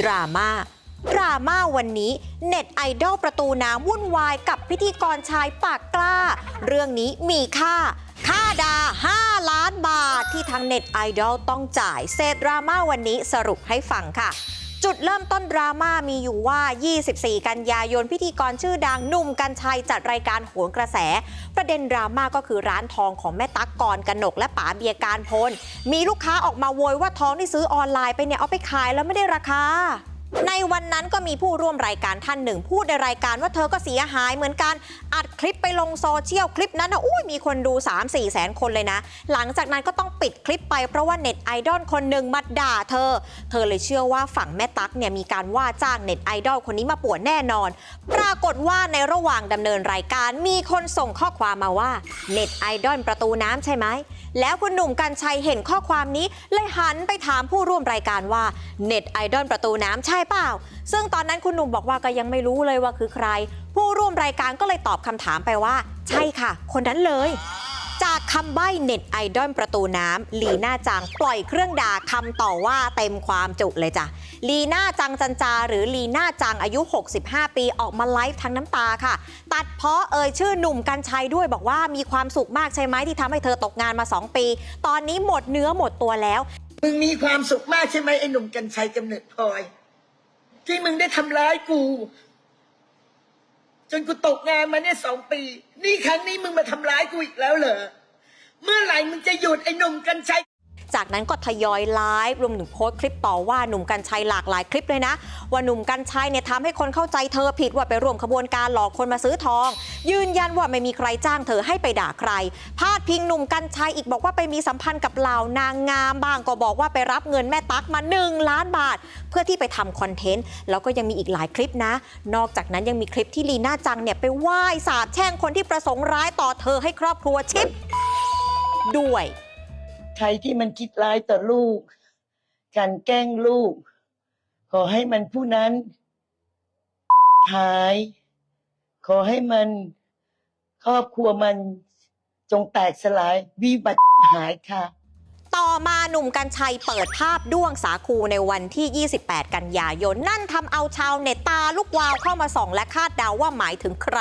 ดราม่าดราม่าวันนี้เน็ตไอดอลประตูน้ำวุ่นวายกับพิธีกรชายปากกล้า เรื่องนี้มีค่า ค่าดา 5 ล้านบาทที่ทางเน็ตไอดอลต้องจ่าย เศษดราม่าวันนี้สรุปให้ฟังค่ะ จุดเริ่มต้นดราม่ามีอยู่ว่า 24 กันยายนพิธีกรชื่อดังหนุ่มกัญชัยจัดรายการโหนกระแส ประเด็นดราม่าก็คือร้านทองของแม่ตั๊กกรกนก และป๋าเบียการพล มีลูกค้าออกมาโวยว่าทองที่ซื้อออนไลน์ไปเนี่ยเอาไปขายแล้วไม่ได้ราคา ในวันนั้นก็มีผู้ร่วมรายการท่านหนึ่ง พูดในรายการว่าเธอก็เสียหายเหมือนกันอัดคลิปไปลงโซเชียลคลิปนั้นนะอุ้ยมีคนดู 3-4 แสนคนเลยนะ หลังจากนั้นก็ต้องปิดคลิปไปเพราะว่าเน็ตไอดอลคนหนึ่งมาด่าเธอ เธอเลยเชื่อว่าฝั่งแม่ตั๊กเนี่ยมีการว่าจ้างเน็ตไอดอลคนนี้มาป่วนแน่นอน ปรากฏว่าในระหว่างดำเนินรายการมีคนส่งข้อความมาว่าเน็ตไอดอลประตูน้ำใช่ไหม แล้วคุณหนุ่มกัญชัยเห็นข้อความนี้ เลยหันไปถามผู้ร่วมรายการว่าเน็ตไอดอลประตูน้ำใช่เปล่า ซึ่งตอนนั้นคุณหนุ่มบอกว่าก็ยังไม่รู้เลยว่าคือใคร ผู้ร่วมรายการก็เลยตอบคำถามไปว่า ใช่ค่ะ คนนั้นเลย คำใบ้เน็ตไอดอลประตูน้ำลีน่าจัง ปล่อยเครื่องด่าคำต่อว่าเต็มความจุเลยจ้ะลีน่าจังจันจา หรือลีน่าจังอายุ 65 ปีออกมาไลฟ์ทั้งน้ำตาค่ะ ตัดเพาะเอ่ยชื่อหนุ่มกัญชัยด้วยบอกว่ามีความสุขมากใช่ไหมที่ทำให้เธอตกงานมา 2 ปี ตอนนี้หมดเนื้อหมดตัวแล้ว มึงมีความสุขมากใช่ไหมไอ้หนุ่มกัญชัยกำเนิดพลอย ที่มึงได้ทำร้ายกู จนกูตกงานมาเนี่ยสองปี นี่ครั้งนี้มึงมาทำร้ายกูอีกแล้วเหรอ มื่อไหร่มึงจะหยุดไอ้หนุ่มกัญชัยจากนั้นก็ทยอยไลฟ์รวมถึงโพสต์คลิปต่อว่าหนุ่มกัญชัยหลากหลายคลิปเลยนะ ว่าหนุ่มกัญชัยเนี่ยทำให้คนเข้าใจเธอผิดว่าไปร่วมขบวนการหลอกคนมาซื้อทอง ยืนยันว่าไม่มีใครจ้างเธอให้ไปด่าใคร พาดพิงหนุ่มกัญชัยอีกบอกว่าไปมีสัมพันธ์กับเหล่านางงามบ้างก็บอกว่าไปรับเงินแม่ตั๊กมา 1 ล้านบาท เพื่อที่ไปทำคอนเทนต์แล้วก็ยังมีอีกหลายคลิปนะ นอกจากนั้นยังมีคลิปที่ลีน่าจังเนี่ยไปไหว้สาบแช่งคนที่ประสงค์ร้ายต่อเธอให้ครอบครัวชิป ด้วย ใครที่มันคิดร้ายต่อลูก การแกล้งลูก ขอให้มันผู้นั้นหาย ขอให้มันครอบครัวมันจงแตกสลายวิบัติหายค่ะ ต่อมาหนุ่มกัญชัยเปิดภาพด้วงสาคูในวันที่ 28 กันยายน นั่นทำเอาชาวเน็ตตาลูกวาวเข้ามาส่อง และคาดเดาว่าหมายถึงใคร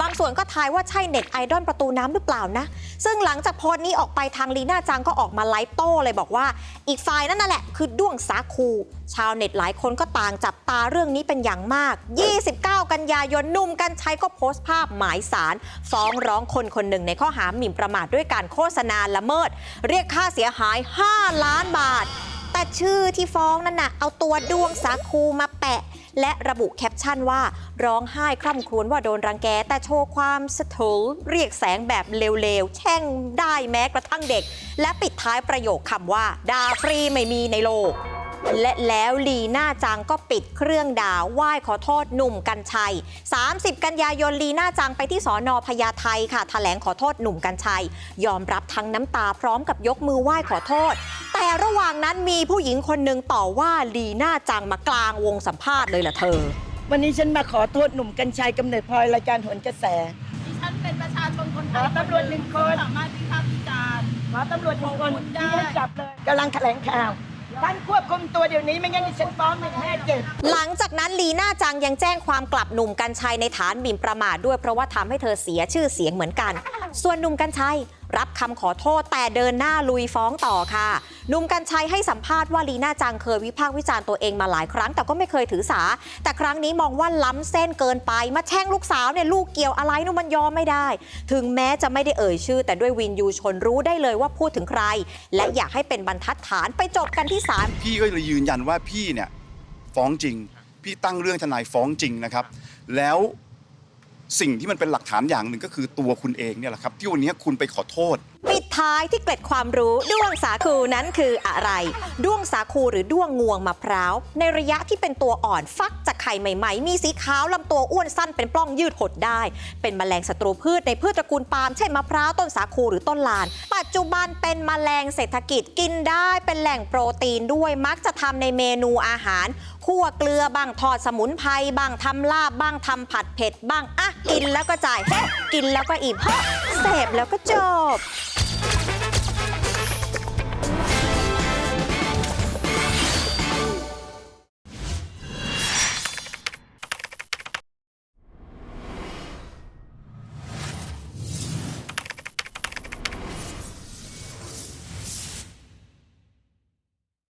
บางส่วนก็ทายว่าใช่เน็ตไอดอลประตูน้ำหรือเปล่านะ ซึ่งหลังจากโพสต์นี้ออกไปทางลีน่าจังก็ออกมาไลฟ์โต้เลยบอกว่า อีกฝ่ายนั่นน่ะแหละคือด้วงสาคู ชาวเน็ตหลายคนก็ต่างจับตาเรื่องนี้เป็นอย่างมาก 29 กันยายนหนุ่มกัญชัยก็โพสต์ภาพหมายสารฟ้องร้องคนคนหนึ่งในข้อหาหมิ่นประมาทด้วยการโฆษณาละเมิด เรียกค่าเสียหายาย 5 ล้านบาท แต่ชื่อที่ฟ้องนั่นน่ะเอาตัวด้วงสาคูมาแปะ และระบุแคปชั่นว่าร้องไห้คร่ำครวญว่าโดนรังแก แต่โชว์ความสะทุลเรียกแสงแบบเร็วๆ แช่งได้แม้กระทั่งเด็ก และปิดท้ายประโยคคำว่าด่าฟรีไม่มีในโลก และแล้วลีน่าจังก็ปิดเครื่องด่าไหว้ขอโทษหนุ่มกัญชัย 30 กันยายนลีน่าจังไปที่สอนอพญาไทค่ะแถลงขอโทษหนุ่มกัญชัย ยอมรับทั้งน้ำตาพร้อมกับยกมือไหว้ขอโทษ แต่ระหว่างนั้นมีผู้หญิงคนหนึ่งต่อว่าลีน่าจังมากลางวงสัมภาษณ์เลยล่ะเธอ วันนี้ฉันมาขอโทษหนุ่มกัญชัยกำเนิดพลอยรายการโหนกระแสดิฉันเป็นประชาชนคนไทขอยตำรวจหนึ่งคนสามารถวิพากษ์วิจารณ์ขอตำรวจหนึ่งคนได้ที่ให้จับเลยกำลังแถลงข่าว ท่านควบคุมตัวเดี๋ยวนี้ไม่งั้นดิฉันฟ้องหนึ่งห้าเจ็ด หลังจากนั้นลีน่าจังยังแจ้งความกลับหนุ่มกัญชัยในฐานหมิ่นประมาทด้วยเพราะว่าทำให้เธอเสียชื่อเสียงเหมือนกัน ส่วนหนุ่มกัญชัย รับคำขอโทษแต่เดินหน้าลุยฟ้องต่อค่ะหนุ่มกัญชัยให้สัมภาษณ์ว่าลีน่าจังเคยวิพากษ์วิจารณ์ตัวเองมาหลายครั้ง แต่ก็ไม่เคยถือสา แต่ครั้งนี้มองว่าล้ำเส้นเกินไป มาแช่งลูกสาวเนี่ยลูกเกี่ยวอะไรนู่นมันยอมไม่ได้ ถึงแม้จะไม่ได้เอ่ยชื่อ แต่ด้วยวินยูชนรู้ได้เลยว่าพูดถึงใคร และอยากให้เป็นบรรทัดฐานไปจบกันที่ศาลพี่ก็เลยยืนยันว่าพี่เนี่ยฟ้องจริง พี่ตั้งเรื่องทนายฟ้องจริงนะครับ แล้ว สิ่งที่มันเป็นหลักฐานอย่างหนึ่งก็คือตัวคุณเองเนี่ยแหละครับ ที่วันนี้คุณไปขอโทษ ปิดท้ายที่เกล็ดความรู้ด้วงสาคูนั้นคืออะไร ด้วงสาคูหรือด้วงงวงมะพร้าวในระยะที่เป็นตัวอ่อนฟักจาก ไข่ใหม่ๆ มีสีขาวลำตัวอ้วนสั้นเป็นปล้องยืดหดได้ เป็นแมลงศัตรูพืชในพืชตระกูลปาล์มเช่นมะพร้าวต้นสาคูหรือต้นลาน ปัจจุบันเป็นแมลงเศรษฐกิจกินได้เป็นแหล่งโปรตีนด้วยมักจะทำในเมนูอาหารคั่วเกลือบ้างทอดสมุนไพรบ้างทำลาบบ้างทำผัดเผ็ดบ้างอะกินแล้วก็จ่ายเฮ้กินแล้วก็อิ่มเฮ้เสพแล้วก็จบ